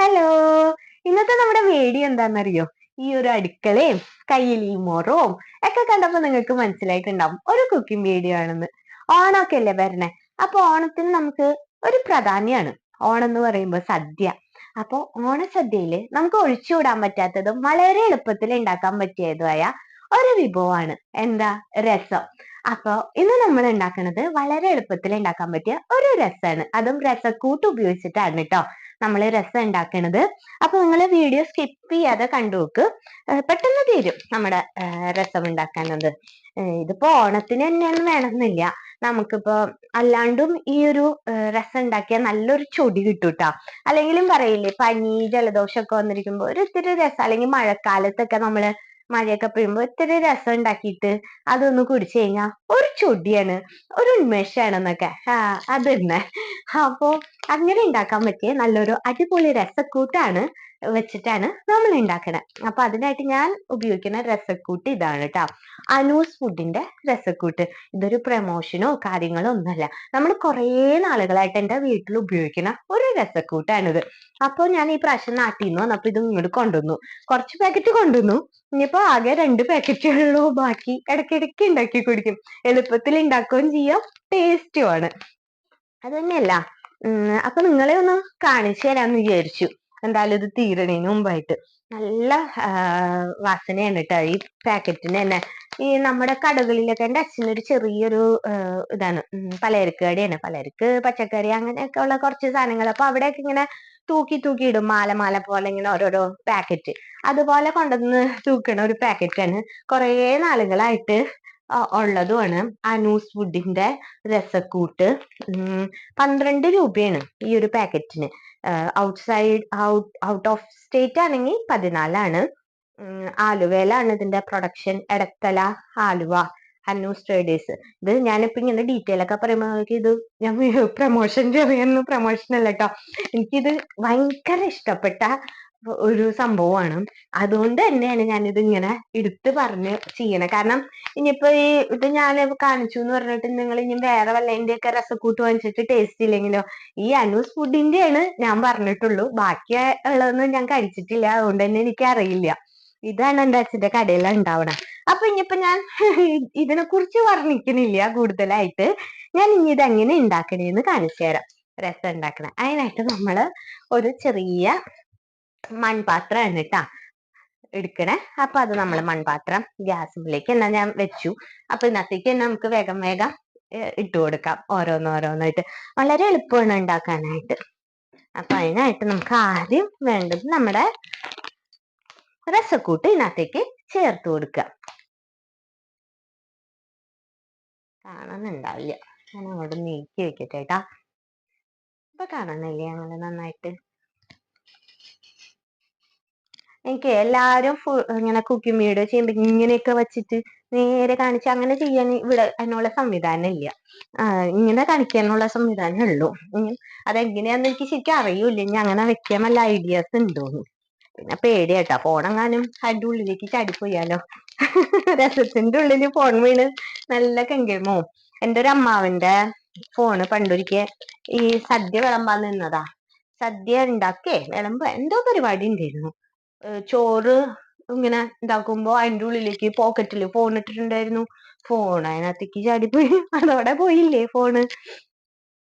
Hello ഇന്നത്തെ നമ്മുടെ video എന്താണെന്നറിയോ ഈ ഒരു അടുക്കളയും കയ്യിൽ ഈ മൊറവും ഒക്കെ കണ്ടപ്പോ നിങ്ങൾക്ക് മനസ്സിലായിട്ടുണ്ടാവും. ഒരു കുക്കിംഗ് വീഡിയോ ആണെന്ന്. ഓണമൊക്കെ അല്ലേ വരണേ? അപ്പൊ ഓണത്തിന് നമുക്ക് ഒരു പ്രാധാന്യമാണ് ഓണം എന്ന് പറയുമ്പോൾ സദ്യ. അപ്പൊ ഓണസദ്യയിൽ നമുക്ക് ഒഴിച്ചുകൂടാൻ പറ്റാത്തതും വളരെ എളുപ്പത്തിൽ ഉണ്ടാക്കാൻ പറ്റിയതുമായ ഒരു വിഭവമാണ്. എന്താ? രസം. അപ്പൊ ഇന്ന് നമ്മൾ ഉണ്ടാക്കുന്നത് വളരെ എളുപ്പത്തിൽ ഉണ്ടാക്കാൻ പറ്റിയ ഒരു രസമാണ്. അതും രസക്കൂട്ട് ഉപയോഗിച്ചിട്ടാണ് കേട്ടോ നമ്മൾ രസം ഉണ്ടാക്കണത്. അപ്പൊ നിങ്ങൾ വീഡിയോ സ്കിപ്പ് ചെയ്യാതെ കണ്ടു നോക്ക്. പെട്ടെന്ന് തീരും നമ്മുടെ രസം ഉണ്ടാക്കാനത് ഇതിപ്പോ ഓണത്തിന് തന്നെയാണ് വേണമെന്നില്ല. നമുക്കിപ്പോ അല്ലാണ്ടും ഈ ഒരു രസം ഉണ്ടാക്കിയാൽ നല്ലൊരു ചൊടി കിട്ടൂട്ടാ. അല്ലെങ്കിലും പറയില്ലേ പനി ജലദോഷമൊക്കെ വന്നിരിക്കുമ്പോ ഒരു ഇത്തിരി രസം അല്ലെങ്കിൽ മഴക്കാലത്തൊക്കെ നമ്മൾ മഴയൊക്കെ പെയ്യുമ്പോ ഇത്തിരി രസം ഉണ്ടാക്കിയിട്ട് അതൊന്ന് കുടിച്ചു കഴിഞ്ഞാൽ ഒരു ചൊടിയാണ് ഒരു ഉന്മേഷാണെന്നൊക്കെ. ആ അത് തന്നെ അപ്പോ അങ്ങനെ ഉണ്ടാക്കാൻ പറ്റിയ നല്ലൊരു അടിപൊളി രസക്കൂട്ടാണ് വെച്ചിട്ടാണ് നമ്മൾ ഉണ്ടാക്കുന്നത് അപ്പൊ അതിനായിട്ട് ഞാൻ ഉപയോഗിക്കുന്ന രസക്കൂട്ട് ഇതാണ് കേട്ടോ അനൂസ് ഫുഡിന്റെ രസക്കൂട്ട്. ഇതൊരു പ്രമോഷനോ കാര്യങ്ങളോ ഒന്നുമല്ല. നമ്മൾ കുറേ നാളുകളായിട്ട് എന്റെ വീട്ടിൽ ഉപയോഗിക്കുന്ന ഒരു രസക്കൂട്ടാണിത്. അപ്പോൾ ഞാൻ ഈ പ്രാവശ്യം നാട്ടിൽ നിന്ന് വന്നപ്പോൾ ഇത് ഇങ്ങോട്ട് കൊണ്ടുവന്നു. കുറച്ച് പാക്കറ്റ് കൊണ്ടുവന്നു. ഇനിയിപ്പോ ആകെ രണ്ട് പാക്കറ്റുള്ളൂ ബാക്കി ഇടയ്ക്കിടയ്ക്ക് ഉണ്ടാക്കി കുടിക്കും. എളുപ്പത്തിൽ ഉണ്ടാക്കുകയും ചെയ്യാം. ടേസ്റ്റുമാണ് അത് തന്നെയല്ല അപ്പൊ നിങ്ങളെ ഒന്ന് കാണിച്ചു തരാന്ന് വിചാരിച്ചു. എന്തായാലും ഇത് തീരണേന് മുമ്പായിട്ട്. നല്ല വാസനയാണ് കേട്ടോ ഈ പാക്കറ്റിന് തന്നെ. ഈ നമ്മുടെ കടകളിലൊക്കെ എന്റെ അച്ഛനൊരു ചെറിയൊരു ഇതാണ്. പലചരക്ക് കടയാണ് പലചരക്ക് പച്ചക്കറി അങ്ങനെയൊക്കെ ഉള്ള കുറച്ച് സാധനങ്ങൾ അപ്പൊ അവിടെയൊക്കെ ഇങ്ങനെ തൂക്കി തൂക്കി ഇടും. മാല മാല പോലെ ഇങ്ങനെ ഓരോരോ പാക്കറ്റ് അതുപോലെ കൊണ്ടുവന്ന് തൂക്കണ ഒരു പാക്കറ്റാണ് കുറേ നാളുകളായിട്ട് ഉള്ളതുമാണ് അനൂസ് വുഡിന്റെ രസക്കൂട്ട്. പന്ത്രണ്ട് രൂപയാണ് ഈ ഒരു പാക്കറ്റിന്. ഔട്ട് ഔട്ട് ഓഫ് സ്റ്റേറ്റ് ആണെങ്കിൽ പതിനാലാണ്. ആലുവയിലാണ് ഇതിന്റെ പ്രൊഡക്ഷൻ. എടത്തല ആലുവ അന്നൂസ് ട്രേഡേഴ്സ്. ഇത് ഞാനിപ്പോ ഇങ്ങനെ ഡീറ്റെയിൽ ഒക്കെ പറയുമ്പോൾ ഇത് ഞാൻ പ്രൊമോഷൻ ചെറിയൊന്നും പ്രൊമോഷൻ അല്ല കേട്ടോ. എനിക്കിത് ഭയങ്കര ഇഷ്ടപ്പെട്ട ഒരു സംഭവമാണ്. അതുകൊണ്ട് തന്നെയാണ് ഞാനിത് ഇങ്ങനെ എടുത്ത് പറഞ്ഞ് ചെയ്യണത് കാരണം ഇനിയിപ്പോ ഈ ഇത് ഞാൻ കാണിച്ചു എന്ന് പറഞ്ഞിട്ട് നിങ്ങൾ ഇനി വേറെ വല്ലതിന്റെ ഒക്കെ രസക്കൂട്ട് വാങ്ങിച്ചിട്ട് ടേസ്റ്റ് ഇല്ലെങ്കിലോ ഈ അനൂസ് ഫുഡിന്റെ ആണ് ഞാൻ പറഞ്ഞിട്ടുള്ളൂ. ബാക്കി ഉള്ളതൊന്നും ഞാൻ കഴിച്ചിട്ടില്ല. അതുകൊണ്ട് തന്നെ എനിക്ക് അറിയില്ല ഇതാണ് എന്റെ അച്ഛന്റെ കടയിൽ ഉണ്ടാവണ. അപ്പൊ ഇനിയിപ്പോ ഞാൻ ഇതിനെ കുറിച്ച് വർണിക്കണില്ല കൂടുതലായിട്ട്. ഞാൻ ഇനി ഇത് എങ്ങനെ ഉണ്ടാക്കണേന്ന് കാണിച്ചു തരാം. രസം ഉണ്ടാക്കണം. അതിനായിട്ട് നമ്മൾ ഒരു ചെറിയ മൺപാത്രമാണ് എന്നിട്ടാ എടുക്കണേ. അപ്പൊ അത് നമ്മൾ മൺപാത്രം ഗ്യാസിലേക്ക് എന്നാ ഞാൻ വെച്ചു. അപ്പൊ ഇന്നത്തേക്ക് തന്നെ നമുക്ക് വേഗം വേഗം ഇട്ട് കൊടുക്കാം ഓരോന്നോരോന്നായിട്ട് വളരെ എളുപ്പമാണ് ഉണ്ടാക്കാനായിട്ട്. അപ്പൊ അതിനായിട്ട് നമുക്ക് ആദ്യം വേണ്ടത് നമ്മുടെ രസക്കൂട്ട് ഇതിനകത്തേക്ക് ചേർത്ത് കൊടുക്കുക. കാണുന്നുണ്ടാവില്ല. ഞാൻ അങ്ങോട്ട് നീക്കി വെക്കട്ടെ കേട്ടാ ഇപ്പൊ കാണുന്നില്ലേ? ഞങ്ങൾ നന്നായിട്ട് എനിക്ക് എല്ലാരും ഇങ്ങനെ കുക്കിംഗ് വീഡിയോ ചെയ്യുമ്പോ ഇങ്ങനെയൊക്കെ വെച്ചിട്ട് നേരെ കാണിച്ച് അങ്ങനെ ചെയ്യാൻ ഇവിടെ അതിനുള്ള സംവിധാനം ഇല്ല. ഇങ്ങനെ കാണിക്കാനുള്ള സംവിധാനം ഉള്ളൂ. അതെങ്ങനെയാന്ന് എനിക്ക് ശരിക്കും അറിയൂല ഇനി അങ്ങനെ വെക്കാൻ വല്ല ഐഡിയാസ് ഉണ്ടോന്ന്. പിന്നെ പേടിയാട്ടാ ഫോണെങ്ങാനും അതിന്റെ ഉള്ളിലേക്ക് ചാടിപ്പോയാലോ? രസത്തിന്റെ ഉള്ളിൽ ഫോൺ വീണ് നല്ല കെങ്കേമോ? എന്റെ ഒരു അമ്മാവന്റെ ഫോണ് പണ്ടൊരിക്കെ ഈ സദ്യ വിളമ്പാൻ നിന്നതാ. സദ്യ ഉണ്ടാക്കേ വിളമ്പ എന്തോ പരിപാടി ഉണ്ടായിരുന്നു. ചോറ് ഇങ്ങനെ ഇതാക്കുമ്പോ അതിന്റെ ഉള്ളിലേക്ക് പോക്കറ്റിൽ ഫോൺ ഇട്ടിട്ടുണ്ടായിരുന്നു. ഫോൺ അതിനകത്തേക്ക് ചാടിപ്പോയി. അതോടെ പോയില്ലേ ഫോണ്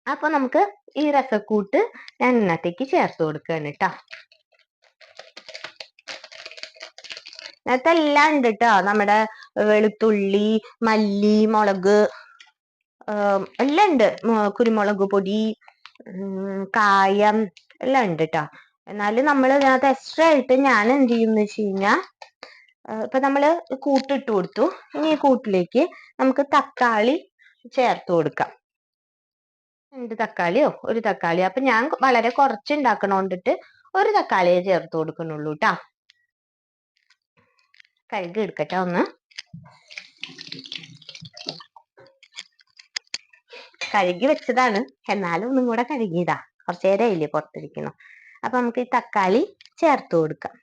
അപ്പൊ നമുക്ക് ഈ രസക്കൂട്ട് ഞാൻ ചേർത്ത് കൊടുക്കുകയാണ് കേട്ടോ എല്ലാം ഉണ്ട് കേട്ടോ നമ്മുടെ വെളുത്തുള്ളി മല്ലി മുളക് എല്ലാം ഉണ്ട്. കുരുമുളക് പൊടി കായം എല്ലാം ഉണ്ട് കേട്ടോ എന്നാലും നമ്മൾ ഇതിനകത്ത് എക്സ്ട്രാ ആയിട്ട് ഞാൻ എന്ത് ചെയ്യുമെന്ന് വെച്ച് കഴിഞ്ഞാൽ ഇപ്പൊ നമ്മൾ കൂട്ടിട്ട് കൊടുത്തു. ഇനി ഈ കൂട്ടിലേക്ക് നമുക്ക് തക്കാളി ചേർത്ത് കൊടുക്കാം. രണ്ട് തക്കാളിയോ? ഒരു തക്കാളിയോ അപ്പൊ ഞാൻ വളരെ കുറച്ച് ഉണ്ടാക്കണോണ്ടിട്ട് ഒരു തക്കാളിയെ ചേർത്ത് കൊടുക്കണുള്ളൂ കേട്ടാ കഴുകി എടുക്കട്ടെ ഒന്ന്. കഴുകി വെച്ചതാണ്. എന്നാലും ഒന്നും കൂടെ കഴുകിയതാ. കുറച്ചു നേരമായില്ലേ പുറത്തിരിക്കുന്നു. അപ്പൊ നമുക്ക് ഈ തക്കാളി ചേർത്ത് കൊടുക്കാം.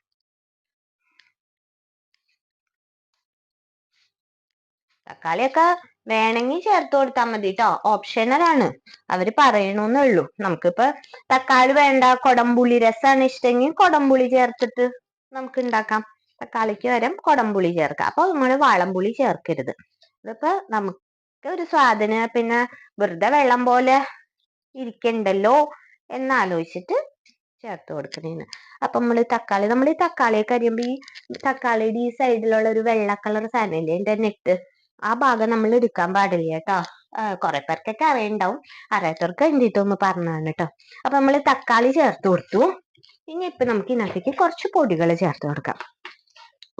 തക്കാളിയൊക്കെ വേണമെങ്കിൽ ചേർത്ത് കൊടുത്താൽ മതി കേട്ടോ ആണ്. അവർ പറയണമെന്നേ ഉള്ളൂ നമുക്കിപ്പോ തക്കാളി വേണ്ട കൊടംപുളി രസമാണ് ഇഷ്ടമെങ്കിൽ കൊടംപുളി ചേർത്തിട്ട് നമുക്ക് ഉണ്ടാക്കാം. തക്കാളിക്ക് പകരം കൊടംപുളി ചേർക്കാം. അപ്പൊ നമ്മൾ വാളംപുളി ചേർക്കരുത്. ഇതിപ്പോ നമുക്ക് ഒരു സ്വാദിന് പിന്നെ വെറുതെ വെള്ളം പോലെ ഇരിക്കണ്ടല്ലോ എന്നാലോചിച്ചിട്ട് ചേർത്ത് കൊടുക്കണേന്ന്. അപ്പൊ നമ്മൾ തക്കാളി നമ്മൾ ഈ തക്കാളിയൊക്കെ അരിയുമ്പോ ഈ തക്കാളിയുടെ ഈ സൈഡിലുള്ള ഒരു വെള്ള കളർ സാധനമില്ലേ എന്റെ നെറ്റ്? ആ ഭാഗം നമ്മൾ എടുക്കാൻ പാടില്ല കേട്ടോ. കുറെ പേർക്കൊക്കെ അറിയണ്ടാവും. അറിയാത്തവർക്ക് എന്തിട്ട് ഒന്ന് പറഞ്ഞാണ് കേട്ടോ. അപ്പൊ നമ്മൾ തക്കാളി ചേർത്ത് കൊടുത്തു. ഇനി ഇപ്പൊ നമുക്ക് ഇതിനകത്തേക്ക് കുറച്ച് പൊടികൾ ചേർത്ത് കൊടുക്കാം.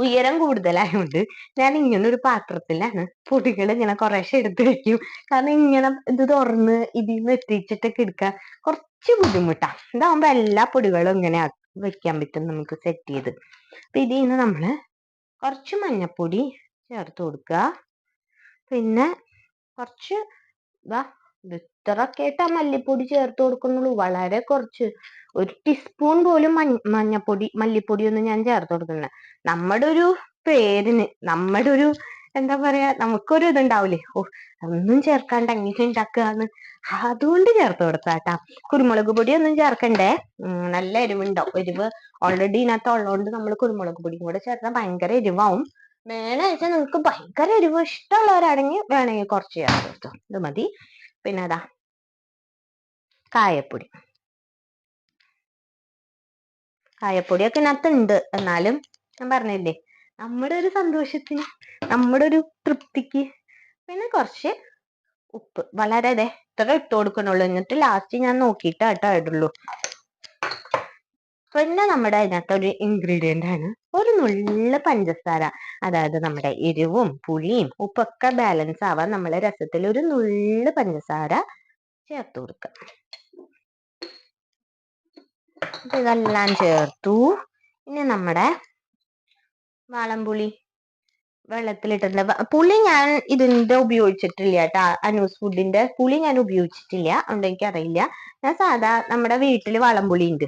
ഉയരം കൂടുതലായതുകൊണ്ട് ഞാൻ ഇങ്ങനെ ഒരു പാത്രത്തിലാണ് പൊടികൾ ഇങ്ങനെ കുറേശ്ശെ എടുത്ത് വെക്കും. കാരണം ഇങ്ങനെ ഇത് തുറന്ന് ഇതിൽ നിന്ന് എത്തിച്ചിട്ടൊക്കെ എടുക്കാൻ കുറച്ച് ബുദ്ധിമുട്ടാ. ഇതാവുമ്പോ എല്ലാ പൊടികളും ഇങ്ങനെ വെക്കാൻ പറ്റും നമുക്ക് സെറ്റ് ചെയ്ത്. അപ്പൊ ഇതിൽ നിന്ന് നമ്മൾ കുറച്ച് മഞ്ഞപ്പൊടി ചേർത്ത് കൊടുക്കുക. പിന്നെ കുറച്ച് ഇതാ ഇത് ഇത്രയൊക്കെ ആയിട്ട് മല്ലിപ്പൊടി ചേർത്ത് കൊടുക്കുന്നുള്ളൂ. വളരെ കുറച്ച്. ഒരു ടീസ്പൂൺ പോലും മഞ്ഞ മഞ്ഞപ്പൊടി മല്ലിപ്പൊടി ഒന്നും ഞാൻ ചേർത്ത് കൊടുക്കുന്നില്ല. നമ്മുടെ ഒരു പേരിന് നമ്മുടെ ഒരു എന്താ പറയാ നമുക്കൊരു ഇതുണ്ടാവില്ലേ ഓ ഒന്നും ചേർക്കാണ്ട് എങ്ങനെ ഉണ്ടാക്കുകയെന്ന് അതുകൊണ്ട് ചേർത്ത് കൊടുത്താട്ടാ. കുരുമുളക് പൊടി ഒന്നും ചേർക്കണ്ടേ നല്ല എരിവുണ്ടാവും. എരിവ് ഓൾറെഡി ഇതിനകത്ത് ഉള്ളതുകൊണ്ട് നമ്മൾ കുരുമുളക് പൊടിയും കൂടെ ചേർത്താൽ ഭയങ്കര എരിവാവും. വേണ വെച്ചാൽ നിങ്ങൾക്ക് ഭയങ്കര എരിവ് ഇഷ്ടമുള്ളവരാണെങ്കിൽ വേണമെങ്കിൽ കുറച്ച് ചേർത്ത് കൊടുത്തു ഇത് മതി. പിന്നെ അതാ കായപ്പൊടി. കായപ്പൊടിയൊക്കെ ഇതിനകത്ത് ഉണ്ട് എന്നാലും ഞാൻ പറഞ്ഞില്ലേ നമ്മുടെ ഒരു സന്തോഷത്തിന് നമ്മുടെ ഒരു തൃപ്തിക്ക് പിന്നെ കുറച്ച് ഉപ്പ്. വളരെ അതെ ഇത്ര ഇട്ട് കൊടുക്കണുള്ളൂ എന്നിട്ട് ലാസ്റ്റ് ഞാൻ നോക്കിയിട്ട് ആട്ടോ ഇടുള്ളൂ. പിന്നെ നമ്മുടെ അതിനകത്ത് ഒരു ഇൻഗ്രീഡിയന്റ് ആണ്. ഒരു നുള്ള പഞ്ചസാര. അതായത് നമ്മുടെ എരിവും പുളിയും ഉപ്പൊക്കെ ബാലൻസ് ആവാൻ നമ്മളെ രസത്തിൽ ഒരു നുള്ള പഞ്ചസാര ചേർത്ത് കൊടുക്കുക ഇതെല്ലാം ചേർത്തു. ഇനി നമ്മുടെ വാളംപുളി വെള്ളത്തിലിട്ടിട്ടുണ്ട്. പുളി ഞാൻ ഇതിന്റെ ഉപയോഗിച്ചിട്ടില്ല കേട്ടോ. അനൂസ് ഫുഡിന്റെ പുളി ഞാൻ ഉപയോഗിച്ചിട്ടില്ല. അതുകൊണ്ട് എനിക്ക് അറിയില്ല ഞാൻ സാധാ നമ്മുടെ വീട്ടിൽ വളംപുളി ഉണ്ട്.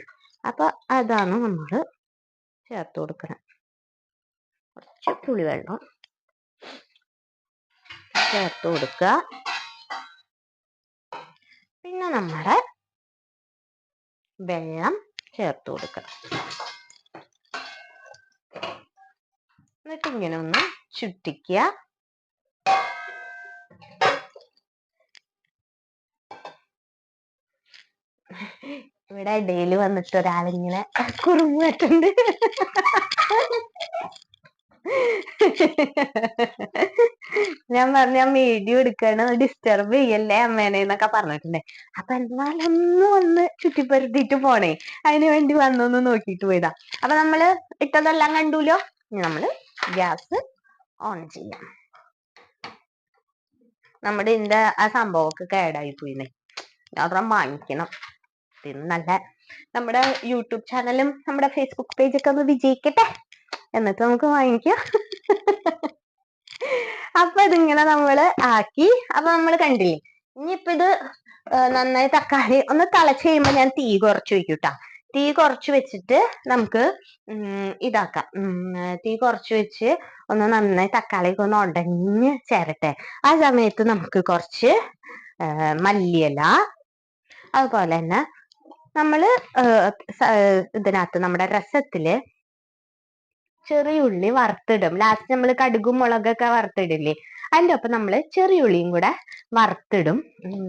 അപ്പൊ അതാണ് നമ്മൾ ചേർത്ത് കൊടുക്കണം. കുറച്ച് പുളിവെള്ളം ചേർത്ത് കൊടുക്കുക. പിന്നെ നമ്മുടെ വെള്ളം ചേർത്ത് കൊടുക്കണം. എന്നിട്ട് ഇങ്ങനെ ഒന്ന് ചുറ്റിക്കുക. ഇവിടെ ഇടയിൽ വന്നിട്ട് ഒരാളിങ്ങനെ കുറുമ്പറ്റുണ്ട് ഞാൻ പറഞ്ഞ ഞാൻ വീഡിയോ എടുക്കാണ് ഡിസ്റ്റർബ് ചെയ്യല്ലേ അമ്മേനെ എന്നൊക്കെ പറഞ്ഞിട്ടുണ്ട്. അപ്പൊ എന്നാലൊന്ന് വന്ന് ചുറ്റിപ്പരുത്തിട്ട് പോണേ. അതിനു വേണ്ടി വന്നൊന്ന് നോക്കിട്ട് പോയതാ. അപ്പൊ നമ്മൾ ഇട്ടതെല്ലാം കണ്ടൂലോ? നമ്മൾ ഗ്യാസ് ഓൺ ചെയ്യാം. നമ്മുടെ ഇതിന്റെ ആ സംഭവമൊക്കെ കേടായി പോയിന്നേ അതൊന്നും വാങ്ങിക്കണം. ഇത് നല്ല നമ്മുടെ യൂട്യൂബ് ചാനലും നമ്മുടെ ഫേസ്ബുക്ക് പേജൊക്കെ ഒന്ന് വിജയിക്കട്ടെ? എന്നിട്ട് നമുക്ക് വാങ്ങിക്കാം. അപ്പൊ ഇതിങ്ങനെ നമ്മൾ ആക്കി. അപ്പൊ നമ്മൾ കണ്ടില്ലേ? ഇനിയിപ്പൊ ഇത് നന്നായി തക്കാളി ഒന്ന് തിളച്ച് കഴിയുമ്പോ ഞാൻ തീ കുറച്ച് വെക്കൂട്ടാ തീ കുറച്ച് വെച്ചിട്ട് നമുക്ക് ഇതാക്കാം. തീ കുറച്ച് വെച്ച് ഒന്ന് നന്നായി തക്കാളിക്ക് ഒന്ന് ഉടഞ്ഞ് ചേരട്ടെ. ആ സമയത്ത് നമുക്ക് കുറച്ച് മല്ലിയില അതുപോലെ തന്നെ നമ്മൾ ഇതിനകത്ത് നമ്മുടെ രസത്തിൽ ചെറിയ ഉള്ളി വറുത്തിടും. ലാസ്റ്റ് നമ്മൾ കടുകും മുളകൊക്കെ വറുത്തിടില്ലേ? അതിന്റെ ഒപ്പം നമ്മൾ ചെറിയ ഉള്ളിയും കൂടെ വറുത്തിടും.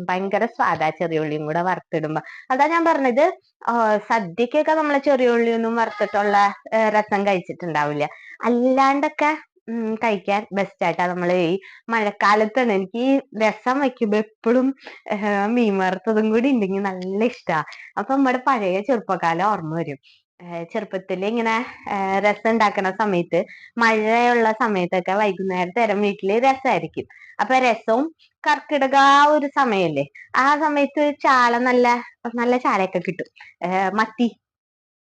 ഭയങ്കര സ്വാദാ ചെറിയ ഉള്ളിയും കൂടെ വറുത്തിടുമ്പോ. അതാ ഞാൻ പറഞ്ഞത് സദ്യക്കൊക്കെ നമ്മൾ ചെറിയ ഉള്ളിയൊന്നും വറുത്തിട്ടുള്ള രസം കഴിച്ചിട്ടുണ്ടാവില്ല. അല്ലാണ്ടൊക്കെ കഴിക്കാൻ ബെസ്റ്റ് ആയിട്ടാ നമ്മൾ ഈ മഴക്കാലത്താണ്. എനിക്ക് ഈ രസം വെക്കുമ്പോ എപ്പോഴും മീൻ വറുത്തതും കൂടി ഉണ്ടെങ്കിൽ നല്ല ഇഷ്ടാ. അപ്പൊ നമ്മുടെ പഴയ ചെറുപ്പകാലം ഓർമ്മ വരും. ചെറുപ്പത്തിൽ ഇങ്ങനെ രസം ഉണ്ടാക്കുന്ന സമയത്ത് മഴയുള്ള സമയത്തൊക്കെ വൈകുന്നേരം വീട്ടിൽ രസമായിരിക്കും അപ്പൊ രസവും കർക്കിടക ആ ഒരു സമയല്ലേ? ആ സമയത്ത് ചാള നല്ല നല്ല ചാളയൊക്കെ കിട്ടും. മത്തി.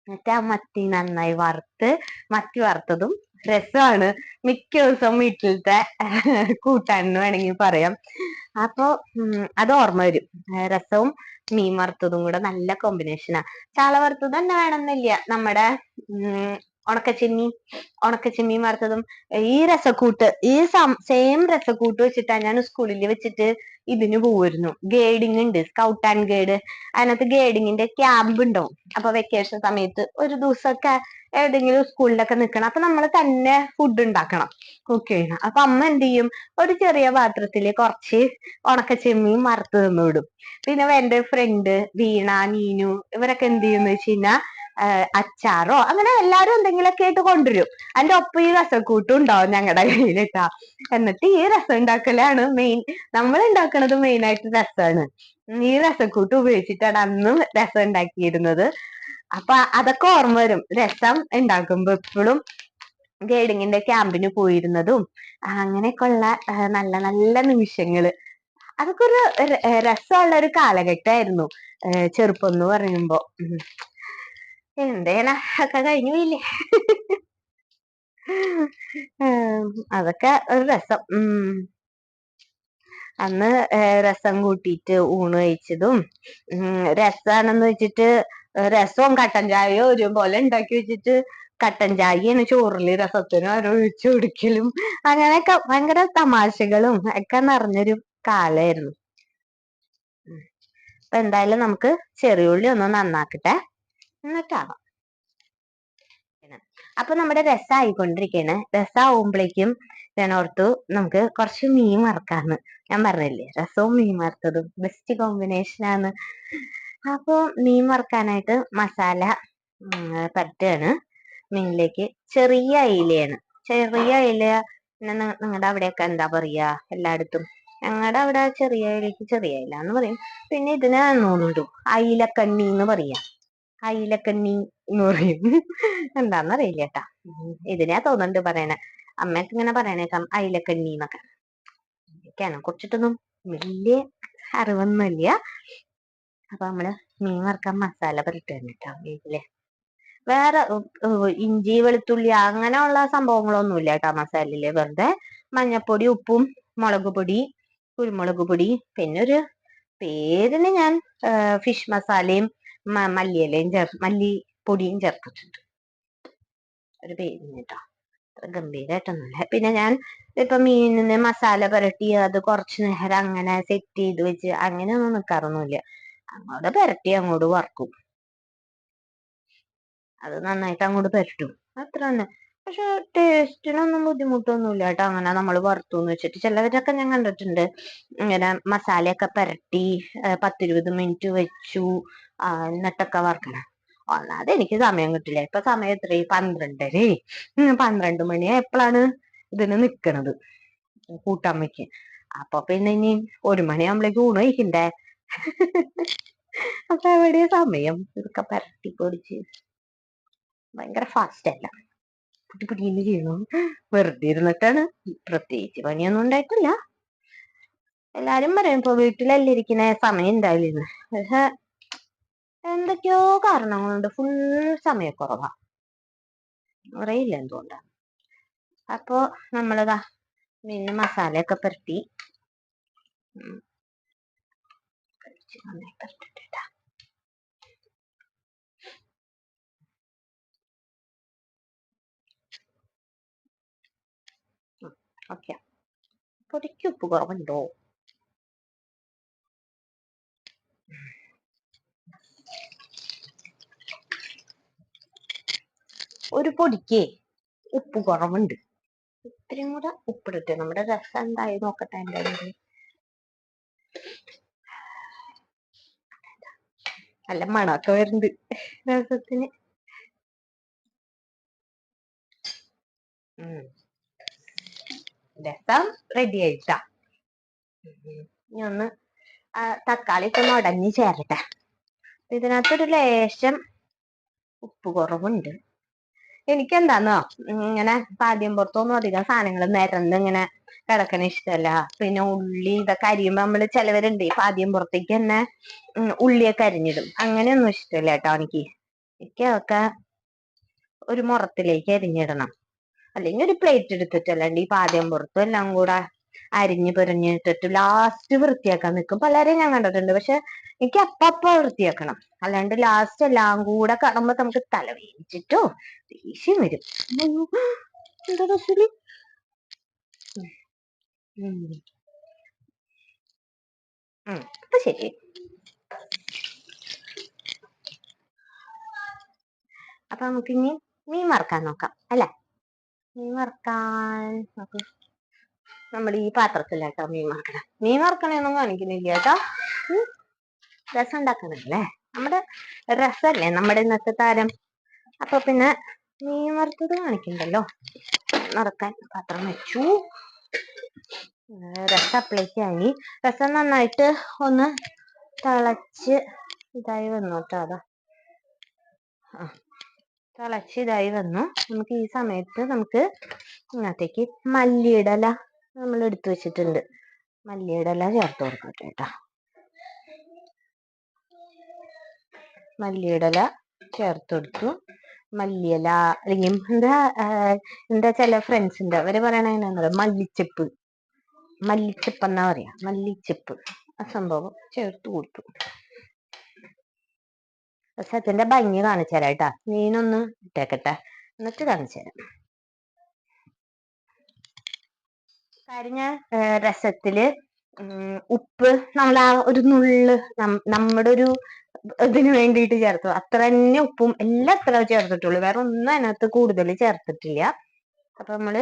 എന്നിട്ട് ആ മത്തി നന്നായി വറുത്ത് മത്തി വറുത്തതും രസമാണ് മിക്ക ദിവസവും വീട്ടിലത്തെ കൂട്ടാനെന്ന് വേണമെങ്കിൽ പറയാം. അപ്പൊ അത് ഓർമ്മ വരും. രസവും മീൻ വറുത്തതും കൂടെ നല്ല കോമ്പിനേഷനാ ചാള വറുത്തത് തന്നെ വേണമെന്നില്ല. നമ്മുടെ ഉണക്കച്ചെമ്മീൻ ഉണക്കച്ചെമ്മീൻ വറുത്തതും ഈ രസക്കൂട്ട് ഈ സെയിം രസക്കൂട്ട് വെച്ചിട്ടാ ഞാൻ സ്കൂളിൽ വെച്ചിട്ട് ഇതിന് പോവായിരുന്നു ഗൈഡിങ് ഉണ്ട് സ്കൗട്ട് ആൻഡ് ഗൈഡ് അതിനകത്ത് ഗൈഡിങ്ങിന്റെ ക്യാമ്പ് ഉണ്ടാവും അപ്പൊ വെക്കേഷൻ സമയത്ത് ഒരു ദിവസമൊക്കെ ഏതെങ്കിലും സ്കൂളിലൊക്കെ നിൽക്കണം അപ്പൊ നമ്മൾ തന്നെ ഫുഡ് ഉണ്ടാക്കണം. കുക്ക് ചെയ്യണം അപ്പൊ അമ്മ എന്ത് ചെയ്യും? ഒരു ചെറിയ പാത്രത്തിൽ കുറച്ച് ഉണക്ക ചെമ്മീൻ വറുത്ത് തന്നു വിടും പിന്നെ എന്റെ ഫ്രണ്ട് വീണ നീനു ഇവരൊക്കെ എന്ത് ചെയ്യുന്ന വെച്ച് അച്ചാറോ? അങ്ങനെ എല്ലാരും എന്തെങ്കിലുമൊക്കെ ആയിട്ട് കൊണ്ടുവരും. അതിന്റെ ഒപ്പം ഈ രസക്കൂട്ടും ഉണ്ടാവും ഞങ്ങളുടെ കയ്യിലിട്ടാ. എന്നിട്ട് ഈ രസം ഉണ്ടാക്കലാണ് മെയിൻ നമ്മൾ ഉണ്ടാക്കുന്നത് മെയിൻ ആയിട്ട് രസമാണ് ഈ രസക്കൂട്ട് ഉപയോഗിച്ചിട്ടാണ് അന്നും രസം ഉണ്ടാക്കിയിരുന്നത്. അപ്പൊ അതൊക്കെ ഓർമ്മ വരും. രസം ഉണ്ടാക്കുമ്പോ എപ്പോഴും ഗൈഡിങ്ങിന്റെ ക്യാമ്പിന് പോയിരുന്നതും അങ്ങനെയൊക്കെ ഉള്ള നല്ല നല്ല നിമിഷങ്ങൾ. അതൊക്കെ ഒരു രസമുള്ള ഒരു കാലഘട്ടമായിരുന്നു. ചെറുപ്പം എന്ന് പറയുമ്പോ. എന്തേന? ഒക്കെ കഴിഞ്ഞു പോയില്ലേ അതൊക്കെ ഒരു രസം. ഉം. അന്ന് രസം കൂട്ടിയിട്ട് ഊണ് കഴിച്ചതും രസാണെന്ന് വെച്ചിട്ട് രസവും കട്ടൻ ചായയും ഒരുപോലെ ഉണ്ടാക്കി വെച്ചിട്ട് കട്ടൻ ചായയാണ് ചോറിൽ രസത്തിന് ഓരോ ഒഴിച്ചു കൊടുക്കലും. അങ്ങനെയൊക്കെ ഭയങ്കര തമാശകളും ഒക്കെ നിറഞ്ഞൊരു കാലായിരുന്നു. അപ്പൊ എന്തായാലും നമുക്ക് ചെറിയുള്ളി ഒന്ന് നന്നാക്കട്ടെ. എന്നിട്ടാവാം അപ്പൊ നമ്മുടെ രസമായിക്കൊണ്ടിരിക്കുകയാണ് രസമാവുമ്പോഴേക്കും ഞാൻ ഓർത്തു നമുക്ക് കുറച്ച് മീൻ വറക്കാന്ന്. ഞാൻ പറഞ്ഞില്ലേ രസവും മീൻ വറുത്തതും ബെസ്റ്റ് കോമ്പിനേഷൻ ആണ്. അപ്പൊ മീൻ വറക്കാനായിട്ട് മസാല പറ്റാണ് മീനിലേക്ക് ചെറിയ ഇലയാണ് ചെറിയ ഇല പിന്നെ നിങ്ങളുടെ അവിടെയൊക്കെ എന്താ പറയാ എല്ലായിടത്തും? ഞങ്ങളുടെ അവിടെ ചെറിയ ഇലക്ക് ചെറിയ ഇല എന്ന് പറയും. പിന്നെ ഇതിന് തോന്നുന്നു അയിലക്കണ്ണി എന്ന് പറയാ. അയിലക്കണ്ണി എന്ന് പറയും. എന്താന്നറിയില്ല കേട്ടാ ഇതിനാ തോന്നുന്നുണ്ട് പറയണേ. അമ്മയൊക്കെ ഇങ്ങനെ പറയണേക്കാം അയിലക്കണ്ണി എന്നൊക്കെ. ഇതൊക്കെയാണ്. കുറിച്ചിട്ടൊന്നും വലിയ അറിവൊന്നുമില്ല. അപ്പൊ നമ്മൾ മീൻ വറുക്കാൻ മസാല പുരട്ടുകയാണ് കേട്ടോ വീട്ടിൽ. വേറെ ഇഞ്ചി വെളുത്തുള്ളി അങ്ങനെയുള്ള സംഭവങ്ങളൊന്നും ഇല്ല കേട്ടോ മസാലയിൽ. വെറുതെ മഞ്ഞപ്പൊടി ഉപ്പും മുളക് പൊടി കുരുമുളക് പൊടി പിന്നെ ഒരു പേരിന് ഞാൻ ഫിഷ് മസാലയും മല്ലിയിലയും ചേർ മല്ലി പൊടിയും ചേർത്തിട്ടുണ്ട്. ഒരു പേരിന് കേട്ടോ അത്ര ഗംഭീരമായിട്ടൊന്നുമില്ല പിന്നെ ഞാൻ ഇപ്പൊ മീനിന് മസാല പുരട്ടി അത് കുറച്ചു നേരം അങ്ങനെ സെറ്റ് ചെയ്ത് വെച്ച് അങ്ങനെ ഒന്നും നിൽക്കാറൊന്നുമില്ല അങ്ങോട്ട് പുരട്ടി അങ്ങോട്ട് വറക്കും. അത് നന്നായിട്ട് അങ്ങോട്ട് പുരട്ടും. അത്ര തന്നെ. പക്ഷെ ടേസ്റ്റിനൊന്നും ബുദ്ധിമുട്ടൊന്നുമില്ല കേട്ടോ. അങ്ങനെ നമ്മൾ വറുത്തുന്ന് വെച്ചിട്ട്. ചിലവരൊക്കെ ഞാൻ കണ്ടിട്ടുണ്ട്. ഇങ്ങനെ മസാലയൊക്കെ പുരട്ടി പത്തിരുപത് മിനിറ്റ് വെച്ചു എന്നിട്ടൊക്കെ വറക്കണം. ഒന്നാമത് എനിക്ക് സമയം കിട്ടില്ല. ഇപ്പൊ സമയം എത്ര? പന്ത്രണ്ടരേ. പന്ത്രണ്ട് മണി എപ്പോഴാണ് ഇതിന് നിക്കണത്. കൂട്ടമ്മയ്ക്ക്. അപ്പൊ പിന്നെ ഇനി ഒരു മണിയാകുമ്പോഴേക്ക് ഊണ് കഴിക്കണ്ടേ? അപ്പൊ എവിടെയാ സമയം? ഇതൊക്കെ പരട്ടി പൊടിച്ച്. ഭയങ്കര ഫാസ്റ്റ് അല്ല. പുട്ടി പുട്ടിന്ന് ചെയ്യണു വെറുതെ ഇരുന്നിട്ടാണ് പ്രത്യേകിച്ച് പണിയൊന്നും ഉണ്ടായിട്ടില്ല. എല്ലാരും പറയും ഇപ്പൊ വീട്ടിലല്ലേ ഇരിക്കുന്ന സമയം ഉണ്ടാവില്ലെന്ന് പക്ഷെ എന്തൊക്കെയോ കാരണങ്ങളുണ്ട്. ഫുൾ സമയക്കുറവാ. അറിയില്ല എന്തുകൊണ്ടാണ് അപ്പോ നമ്മളിതാ പിന്നെ മസാലയൊക്കെ പുരട്ടി. പുരട്ടിട്ടാ ഓക്കെ പൊടിക്ക് ഉപ്പ് കുറവുണ്ടോ ഒരു പൊടിക്ക് ഉപ്പ് കുറവുണ്ട്. ഇത്രയും കൂടെ ഉപ്പിടട്ടെ നമ്മുടെ രസം എന്തായി നോക്കട്ടെ എന്തായാലും നല്ല മണമൊക്കെ വരുന്നുണ്ട് രസത്തിന്. രസം റെഡി ആയിട്ടാ. ഇനി ഒന്ന് തക്കാളി ഒക്കെ ഒന്ന് ചേരട്ടെ. ഇതിനകത്തൊരു ലേശം ഉപ്പ് കുറവുണ്ട്. എനിക്കെന്താന്നോ ഇങ്ങനെ പാദ്യം പുറത്തൊന്നും അധികം സാധനങ്ങൾ നിരന്ന് ഇങ്ങനെ കിടക്കണ ഇഷ്ടമല്ല. പിന്നെ ഉള്ളി ഇതൊക്കെ അരിയുമ്പോ നമ്മൾ ചിലവരുണ്ട് പാദ്യം പുറത്തേക്ക് തന്നെ ഉള്ളിയൊക്കെ അരിഞ്ഞിടും. അങ്ങനെയൊന്നും ഇഷ്ടമല്ല കേട്ടോ എനിക്ക്. എനിക്ക് അതൊക്കെ ഒരു മുറത്തിലേക്ക് അരിഞ്ഞിടണം. അല്ലെങ്കിൽ ഒരു പ്ലേറ്റ് എടുത്തിട്ട് അല്ലാണ്ട് ഈ പാദ്യം പുറത്തും എല്ലാം കൂടെ അരിഞ്ഞ് പൊരഞ്ഞിട്ടിട്ട് ലാസ്റ്റ് വൃത്തിയാക്കാൻ നിൽക്കും. പലരെയും ഞാൻ കണ്ടിട്ടുണ്ട്. പക്ഷെ എനിക്ക് അപ്പപ്പ വൃത്തിയാക്കണം. അല്ലാണ്ട് ലാസ്റ്റ് എല്ലാം കൂടെ കാണുമ്പോ നമുക്ക് തല വേവിച്ചിട്ടോ ദേഷ്യം വരും. എന്താ. ഉം, അപ്പൊ ശരി. അപ്പൊ നമുക്കിനി മീൻ വറക്കാൻ നോക്കാം. അല്ലെ? മീൻ വറക്കാൻ. നമ്മുടെ ഈ പാത്രത്തിലാട്ടോ മീൻ വറക്കണം. മീൻ വറക്കണയൊന്നും കാണിക്കുന്നില്ല കേട്ടോ. രസം ഉണ്ടാക്കണല്ലേ നമ്മുടെ രസല്ലേ നമ്മുടെ ഇന്നത്തെ താരം. അപ്പൊ പിന്നെ മീൻ വറുത്തത് കാണിക്കണ്ടല്ലോ? നിറക്കാൻ പാത്രം വെച്ചു. രസം അപ്ലൈക്ക് അപ്ലേക്കായി രസം നന്നായിട്ട് ഒന്ന് തിളച്ച് ഇതായി വന്നു കേട്ടോ. അതാ. ആ. തിളച്ച് ഇതായി വന്നു. നമുക്ക് ഈ സമയത്ത് നമുക്ക് ഇതിനകത്തേക്ക് മല്ലിയുടെ ഇല നമ്മൾ എടുത്തു വെച്ചിട്ടുണ്ട്. മല്ലിയുടെ ഇല ചേർത്ത് കൊടുക്കട്ടെ കേട്ടോ. മല്ലിയുടെ ഇല ചേർത്ത് കൊടുത്തു. മല്ലിയില അല്ലെങ്കിൽ എന്താ എന്താ ചില ഫ്രണ്ട്സ് ഉണ്ട്. അവർ പറയണ എങ്ങനെയാണെന്നറിയോ മല്ലിച്ചെപ്പ്. മല്ലിച്ചെപ്പ് എന്നാ പറയാ? മല്ലിച്ചെപ്പ്. ആ സംഭവം ചേർത്ത് കൊടുത്തു. പക്ഷെ അതിന്റെ ഭംഗി കാണിച്ചു തരാം കേട്ടാ. മീനൊന്ന് ഇട്ടേക്കട്ടെ. എന്നിട്ട് കാണിച്ചു തരാം. കരിഞ്ഞ രസത്തിൽ ഉപ്പ് നമ്മൾ ആ ഒരു നുള്ള് നമ്മുടെ ഒരു ഇതിന് വേണ്ടിയിട്ട് ചേർത്തു. അത്ര തന്നെ ഉപ്പും എല്ലാം അത്ര ചേർത്തിട്ടുള്ളൂ. വേറെ ഒന്നും അതിനകത്ത് കൂടുതൽ ചേർത്തിട്ടില്ല. അപ്പൊ നമ്മൾ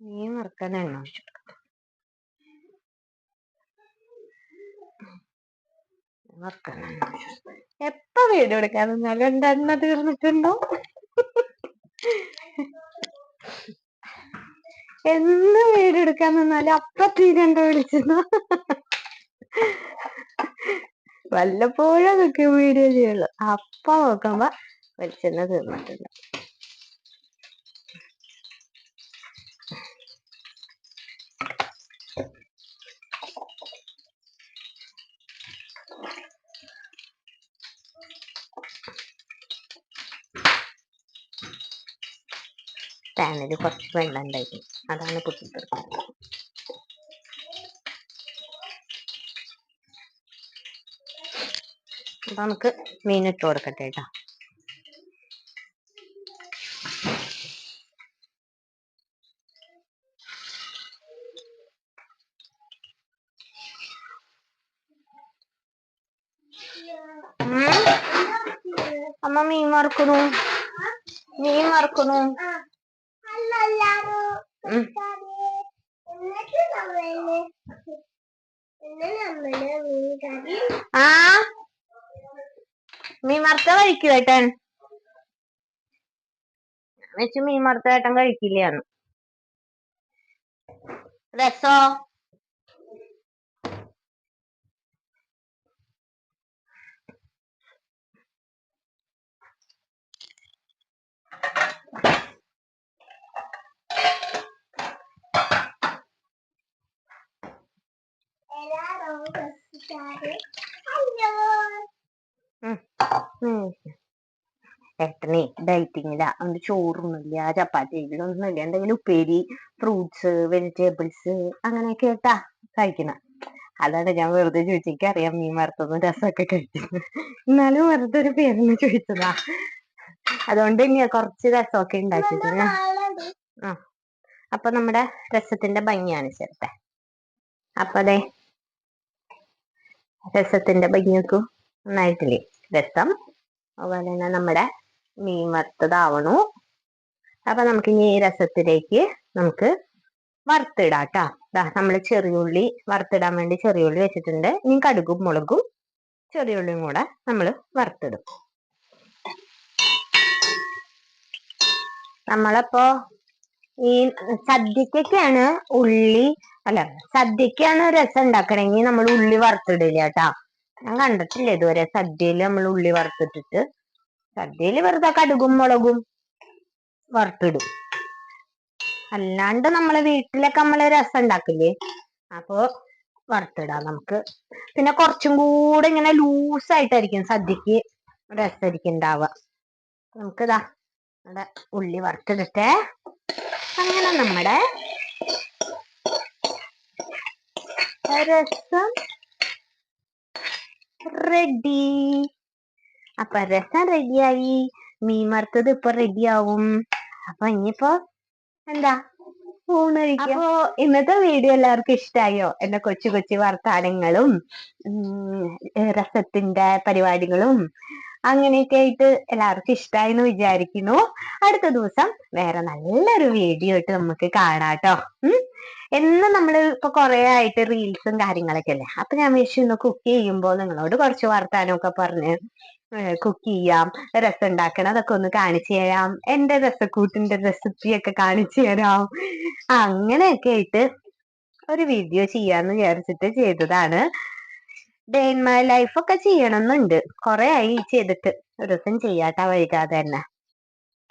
മീൻ വറുക്കാൻ എണ്ണ ഒഴിച്ചു കൊടുക്കാം. വറുക്കാൻ എണ്ണ ഒഴിച്ചു കൊടുക്കാം. എപ്പ വീഡിയോ എടുക്കാൻ നിന്നാലും എണ്ണ തീർന്നിട്ടുണ്ടോ? എന്ന് വീഡിയോ എടുക്കാൻ നിന്നാലും അപ്പ തീരണ്ട വിളിച്ചെന്നോ വല്ലപ്പോഴും അതൊക്കെ വീഡിയോ ചെയ്യുള്ളൂ. അപ്പ നോക്കുമ്പോ വെളിച്ചെണ്ണ തീർന്നിട്ടുണ്ട്. പാനിൽ കുറച്ച് വെള്ളം ഉണ്ടായിരുന്നു അതാണ് പൊട്ടിത്തെറിച്ചത് അപ്പൊ നമുക്ക് മീൻ ഇട്ട് കൊടുക്കട്ടെ കേട്ടോ അമ്മ മീൻ വറുക്കണു മീൻ വറുക്കണു ആ? മീൻ വറുത്ത കഴിക്കൂ ഏട്ടൻ. വെച്ച് മീൻ വറുത്ത ഏട്ടൻ കഴിക്കില്ലാന്ന് രസോ? ഏട്ടനെ ഡയറ്റിങ്ങില അതുകൊണ്ട് ചോറൊന്നുമില്ല ചപ്പാത്തി ഒന്നുമില്ല. എന്തെങ്കിലും ഉപ്പേരി ഫ്രൂട്ട്സ് വെജിറ്റബിൾസ് അങ്ങനെയൊക്കെ കേട്ടാ കഴിക്കണ അതാണ് ഞാൻ വെറുതെ ചോദിച്ചെനിക്ക് അറിയാം മീൻ വറുത്തതും രസമൊക്കെ കഴിക്കുന്നത് എന്നാലും വെറുതെ ഒരു പേരെന്ന് ചോദിച്ചതാ. അതുകൊണ്ട് ഇനി കുറച്ച് രസമൊക്കെ ഉണ്ടാക്കിയിട്ടുണ്ട് ആ. അപ്പൊ നമ്മുടെ രസത്തിന്റെ ഭംഗിയാണ് ചേർത്തെ അപ്പൊ അതെ രസത്തിന്റെ ഭംഗിയൊക്കെ നന്നായിട്ടില്ലേ രസം. അതുപോലെ തന്നെ നമ്മുടെ മീൻ വറുത്തതാവണു. അപ്പൊ നമുക്ക് ഇനി ഈ രസത്തിലേക്ക് നമുക്ക് വറുത്തിടാം കേട്ടാ നമ്മൾ ചെറിയുള്ളി വറുത്തിടാൻ വേണ്ടി ചെറിയുള്ളി വെച്ചിട്ടുണ്ട്. ഇനി കടുകും മുളകും ചെറിയുള്ളിയും കൂടെ നമ്മൾ വറുത്തിടും. നമ്മളപ്പോ ഈ സദ്യക്കൊക്കെയാണ് ഉള്ളി അല്ല സദ്യക്കാണ് രസം ഉണ്ടാക്കണമെങ്കിൽ നമ്മൾ ഉള്ളി വറുത്തിടില്ല കേട്ടാ. ഞാൻ കണ്ടിട്ടില്ല ഇതുവരെ സദ്യയിൽ നമ്മൾ ഉള്ളി വറുത്തിട്ടിട്ട്. സദ്യയിൽ വെറുതെ കടുകും മുളകും വറുത്തിടും. അല്ലാണ്ട് നമ്മളെ വീട്ടിലൊക്കെ നമ്മൾ രസം ഉണ്ടാക്കില്ലേ അപ്പൊ വറുത്തിടാം നമുക്ക്. പിന്നെ കുറച്ചും കൂടെ ഇങ്ങനെ ലൂസായിട്ടായിരിക്കും സദ്യക്ക് രസമായിരിക്കും ഉണ്ടാവുക. നമുക്കിതാ നമ്മുടെ ഉള്ളി വറുത്തെടുത്ത് അങ്ങനെ നമ്മുടെ രസം റെഡി അപ്പൊ രസം റെഡിയായി മീൻ വറുത്തത് ഇപ്പൊ റെഡിയാവും അപ്പൊ ഇനിയിപ്പോ എന്താ? അപ്പോ ഇന്നത്തെ വീഡിയോ എല്ലാവർക്കും ഇഷ്ടായോ? എന്റെ കൊച്ചു കൊച്ചു വർത്താനങ്ങളും രസത്തിന്റെ പരിപാടികളും അങ്ങനെയൊക്കെ ആയിട്ട് എല്ലാവർക്കും ഇഷ്ടമായി എന്ന് വിചാരിക്കുന്നു. അടുത്ത ദിവസം വേറെ നല്ലൊരു വീഡിയോ ആയിട്ട് നമുക്ക് കാണാട്ടോ. ഉം? എന്നും നമ്മൾ ഇപ്പൊ കുറെ ആയിട്ട് റീൽസും കാര്യങ്ങളൊക്കെ അല്ലേ? അപ്പൊ ഞാൻ വിഷു ഇന്ന് കുക്ക് ചെയ്യുമ്പോൾ നിങ്ങളോട് കുറച്ച് വർത്താനമൊക്കെ പറഞ്ഞ് കുക്ക് ചെയ്യാം രസം ഉണ്ടാക്കണം അതൊക്കെ ഒന്ന് കാണിച്ചു തരാം എന്റെ രസക്കൂട്ടിന്റെ റെസിപ്പി ഒക്കെ കാണിച്ചു തരാം. അങ്ങനെയൊക്കെ ആയിട്ട് ഒരു വീഡിയോ ചെയ്യാന്ന് വിചാരിച്ചിട്ട് ചെയ്തതാണ്. ഡേ ഇൻ മൈ ലൈഫ് ഒക്കെ ചെയ്യണമെന്നുണ്ട് കുറെ ആയി ചെയ്തിട്ട്. ഒരു ദിവസം ചെയ്യാട്ടാ വൈകാതെ തന്നെ.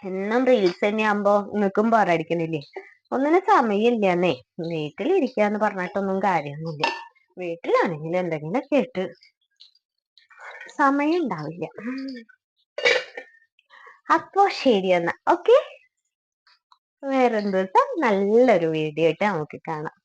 എന്നും റീൽസ് തന്നെ ആകുമ്പോ നിങ്ങൾക്കും ബോറടിക്കണില്ലേ ഒന്നിനും സമയമില്ലെന്നേ. വീട്ടിലിരിക്കാന്ന് പറഞ്ഞിട്ടൊന്നും കാര്യമൊന്നുമില്ല. വീട്ടിലാണെങ്കിൽ എന്തെങ്കിലും കേട്ട് സമയം ഉണ്ടാവില്ല. അപ്പോ ശരി എന്നാ. ഓക്കെ ദിവസം? നല്ലൊരു വീഡിയോ ആയിട്ട് നമുക്ക് കാണാം.